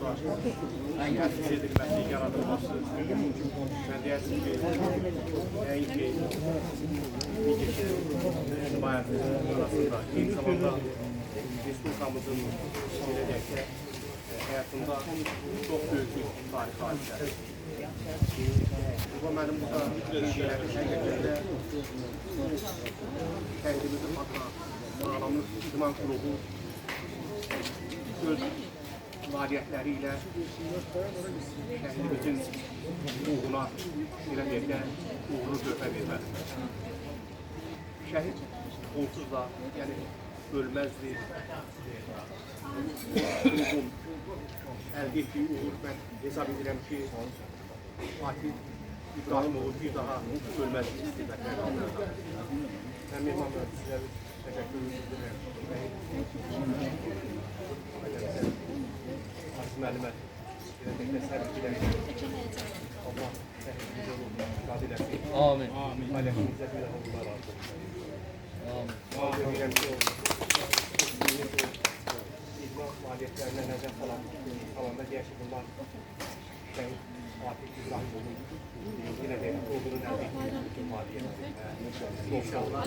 uğrunda təsis edilməsi, yaradılması və deyəsin ki, nəinki kişi himayəti arasında, eyni zamanda Respublikamızın belə deyək ki, həyatında çox böyük bir tarixi hadisədir. Bu mənim burada şeylərim həqiqətən də kəndimizin adına idman klubu öz nailiyyətləri ilə şəhrimizin uğruna belə deyək də uğurlu töhfə verməlidir. Şəhid onsuz da yəni ölməzdir. Klubun əldə etdiyi uğur mən hesab edirəm ki, Fatih İbrahimoğlu bir daha ölməz istedəklər qaldıracaq. Mən Mehman Bey sizə təşəkkür edirəm. Aziz müəllimə belə təklə səbir diləyirəm. Allah səhvimizə şad eləsin. Amin. Ailəmizə bir daha Allah razı olsun. Amin. Arzu edirəm ki, o idman fəaliyyətlərinə nəzər salan, salanda deyək ki, bunlar şəhid Fatih İbrahimoğlu'nun yine de olduğunu ettiği bütün faaliyetler. İnşallah.